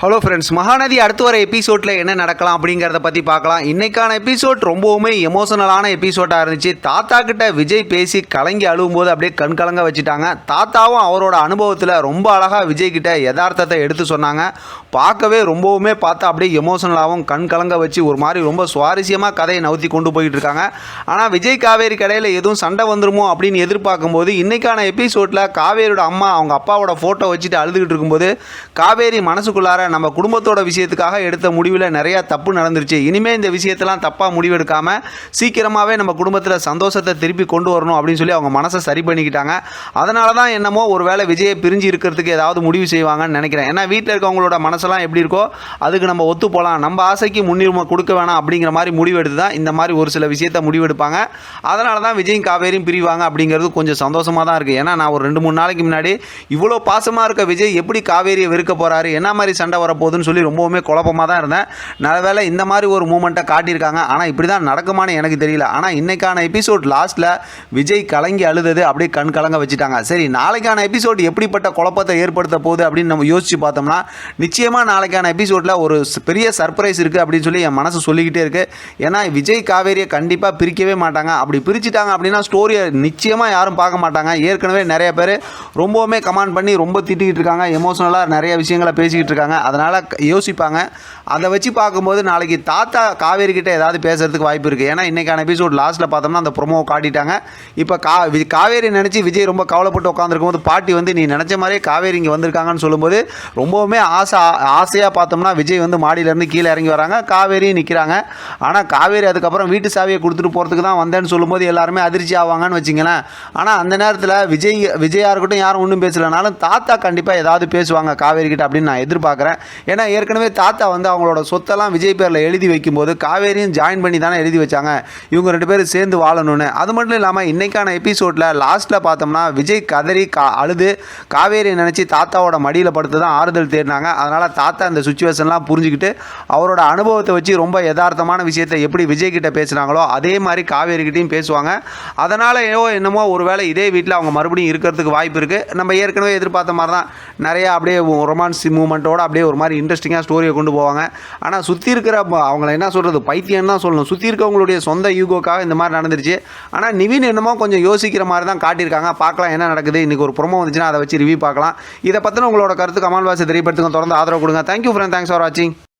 Hello friends Mahanadi அடுத்து வர எபிசோடில் என்ன நடக்கலாம் அப்படிங்கிறத பற்றி பார்க்கலாம். இன்றைக்கான எபிசோட் ரொம்பவுமே எமோஷனலான எபிசோடாக இருந்துச்சு. தாத்தா கிட்ட விஜய் பேசி கலங்கி அழுகும்போது அப்படியே கண் கலங்க வச்சுட்டாங்க. தாத்தாவும் அவரோட அனுபவத்தில் ரொம்ப அழகாக விஜய் கிட்ட யதார்த்தத்தை எடுத்து சொன்னாங்க. பார்க்கவே ரொம்பவுமே பார்த்தா அப்படியே எமோஷனலாகவும் கண் கலங்க வச்சு ஒரு மாதிரி ரொம்ப சுவாரஸ்யமாக கதையை நவுத்தி கொண்டு போயிட்டு இருக்காங்க. ஆனால் விஜய் காவேரி கடையில் எதுவும் சண்டை வந்துருமோ அப்படின்னு எதிர்பார்க்கும்போது இன்றைக்கான எபிசோடில் காவேரியோட அம்மா அவங்க அப்பாவோட ஃபோட்டோ வச்சுட்டு அழுதுகிட்டு இருக்கும்போது காவேரி மனசுக்குள்ளார நம்ம குடும்பத்தோட விஷயத்துக்காக எடுத்த முடிவில் நிறையா தப்பு நடந்துருச்சு. இனிமேல் இந்த விஷயத்தெல்லாம் தப்பாக முடிவெடுக்காமல் சீக்கிரமாகவே நம்ம குடும்பத்தில் சந்தோஷத்தை திருப்பி கொண்டு வரணும் அப்படின்னு சொல்லி அவங்க மனசை சரி பண்ணிக்கிட்டாங்க. அதனால தான் என்னமோ ஒரு வேளை விஜயை பிரிஞ்சு இருக்கிறதுக்கு ஏதாவது முடிவு செய்வாங்கன்னு நினைக்கிறேன். ஏன்னா வீட்டில் இருக்கவங்களோட மனசெல்லாம் எப்படி இருக்கோ அதுக்கு நம்ம ஒத்து போகலாம். நம்ம ஆசைக்கு முன்னுரிமை கொடுக்க வேணாம் அப்படிங்கிற மாதிரி முடிவெடுத்து தான் இந்த மாதிரி ஒரு சில விஷயத்தை முடிவெடுப்பாங்க. அதனால தான் விஜயும் காவேரியும் பிரிவாங்க அப்படிங்கிறது கொஞ்சம் சந்தோஷமாக தான் இருக்குது ஏன்னா நான் ஒரு ரெண்டு மூணு நாளைக்கு முன்னாடி இவ்வளோ பாசமாக இருக்க விஜய் எப்படி காவேரியை வெறுக்க போகிறாரு என்ன மாதிரி சண்டை வரப்போகுதுன்னு சொல்லி ரொம்பவுமே குழப்பமாக தான் இருந்தேன். நல்ல வேளை இந்த மாதிரி ஒரு மூமெண்ட்டை காட்டியிருக்காங்க. ஆனால் இப்படி தான் நடக்குமான்னு எனக்கு தெரியல. ஆனால் இன்றைக்கான எபிசோட் லாஸ்ட்டில் விஜய் கலங்கி அழுதது அப்படியே கண் கலங்க வச்சுட்டாங்க. சரி நாளைக்கான எபிசோட் எப்படிப்பட்ட குழப்பத்தை ஏற்படுத்த போகுது அப்படின்னு நம்ம யோசிச்சு பார்த்தோம்னா நிச்சயமாக நாளைக்கான எபிசோடில் ஒரு பெரிய சர்ப்ரைஸ் இருக்குது அப்படின்னு சொல்லி என் மனசு சொல்லிக்கிட்டே இருக்குது ஏன்னா விஜய் காவேரியை கண்டிப்பாக பிரிக்கவே மாட்டாங்க. அப்படி பிரிச்சுட்டாங்க அப்படின்னா ஸ்டோரியை நிச்சயமாக யாரும் பார்க்க மாட்டாங்க. ஏற்கனவே நிறைய பேர் ரொம்பவுமே கமெண்ட் பண்ணி ரொம்ப திட்டிக்கிட்டு இருக்காங்க. எமோஷனலாக நிறைய விஷயங்களை பேசிக்கிட்டு இருக்காங்க. அதனால் யோசிப்பாங்க. அதை வச்சு பார்க்கும்போது நாளைக்கு தாத்தா காவேரி கிட்ட ஏதாவது பேசுறதுக்கு வாய்ப்பு இருக்குது ஏன்னா இன்றைக்கான எபிசோட் லாஸ்ட்டில் பார்த்தோம்னா அந்த ப்ரொமோவை காட்டிட்டாங்க. இப்போ கா வி- காவேரி நினச்சி விஜய் ரொம்ப கவலைப்பட்டு உட்காந்துருக்கும் போது பாட்டி வந்து நீ நினச்ச மாதிரியே காவேரி இங்கே வந்திருக்காங்கன்னு சொல்லும்போது ரொம்பவுமே ஆசை ஆசையாக பார்த்தோம்னா விஜய் வந்து மாடியிலேருந்து கீழே இறங்கி வராங்க. காவேரியும் நிற்கிறாங்க ஆனால் காவேரி அதுக்கப்புறம் வீட்டு சாவியை கொடுத்துட்டு போகிறதுக்கு தான் வந்தேன்னு சொல்லும்போது எல்லாருமே அதிர்ச்சி ஆவாங்கன்னு வச்சிங்களேன். ஆனால் அந்த நேரத்தில் விஜய் விஜயா இருக்கட்டும் யாரும் ஒன்றும் பேசலைனாலும் தாத்தா கண்டிப்பாக ஏதாவது பேசுவாங்க காவேரி கிட்ட அப்படின்னு நான் எதிர்பார்க்குறேன். ஏன்னா ஏற்கனவே தாத்தா வந்து அவங்களோட சொத்தெல்லாம் விஜய் பேரில் எழுதி வைக்கும்போது காவேரியும் ஜாயின் பண்ணி தானே எழுதி வச்சாங்க. இவங்க ரெண்டு பேரும் சேர்ந்து வாழணும்னு. அது மட்டும் இல்லாமல் இன்றைக்கான எபிசோடில் லாஸ்ட்டில் பார்த்தோம்னா விஜய் கதறி கா அழுது காவேரியை நினச்சி தாத்தாவோட மடியில் படுத்து தான் ஆறுதல் தேடினாங்க. அதனால் தாத்தா இந்த சுச்சுவேஷன்லாம் புரிஞ்சுக்கிட்டு அவரோட அனுபவத்தை வச்சு ரொம்ப யதார்த்தமான விஷயத்தை எப்படி விஜய் கிட்ட பேசுகிறாங்களோ அதே மாதிரி காவேரிக்கிட்டையும் பேசுவாங்க. அதனால் ஏதோ என்னமோ ஒருவேளை இதே வீட்டில் அவங்க மறுபடியும் இருக்கிறதுக்கு வாய்ப்பு இருக்குது நம்ம ஏற்கனவே எதிர்பார்த்த மாதிரி தான் நிறையா அப்படியே ரொமான்ஸ் மூமெண்ட்டோட அப்படியே அப்படியே ஒரு மாதிரி இன்ட்ரெஸ்டிங்காக ஸ்டோரியை கொண்டு போவாங்க. ஆனால் சுற்றி இருக்கிற ப- அவங்கள என்ன சொல்கிறது பைத்தியம் தான் சொல்லணும். சுற்றி இருக்கவங்களுடைய சொந்த யூகோக்காக இந்த மாதிரி நடந்துருச்சு. ஆனால் நிவின் என்னமோ கொஞ்சம் யோசிக்கிற மாதிரி தான் காட்டியிருக்காங்க. பார்க்கலாம் என்ன நடக்குது. இன்றைக்கி ஒரு ப்ரொமோ வந்துச்சுன்னா அதை வச்சு ரிவ்யூ பார்க்கலாம். இதை பற்றின உங்களோட கருத்து கமால் வாசி தெரியப்படுத்துங்க தொடர்ந்து ஆதரவு கொடுங்க. தேங்க்யூ ஃப்ரெண்ட் தேங்க்ஸ் ஃபார் வாட்சிங்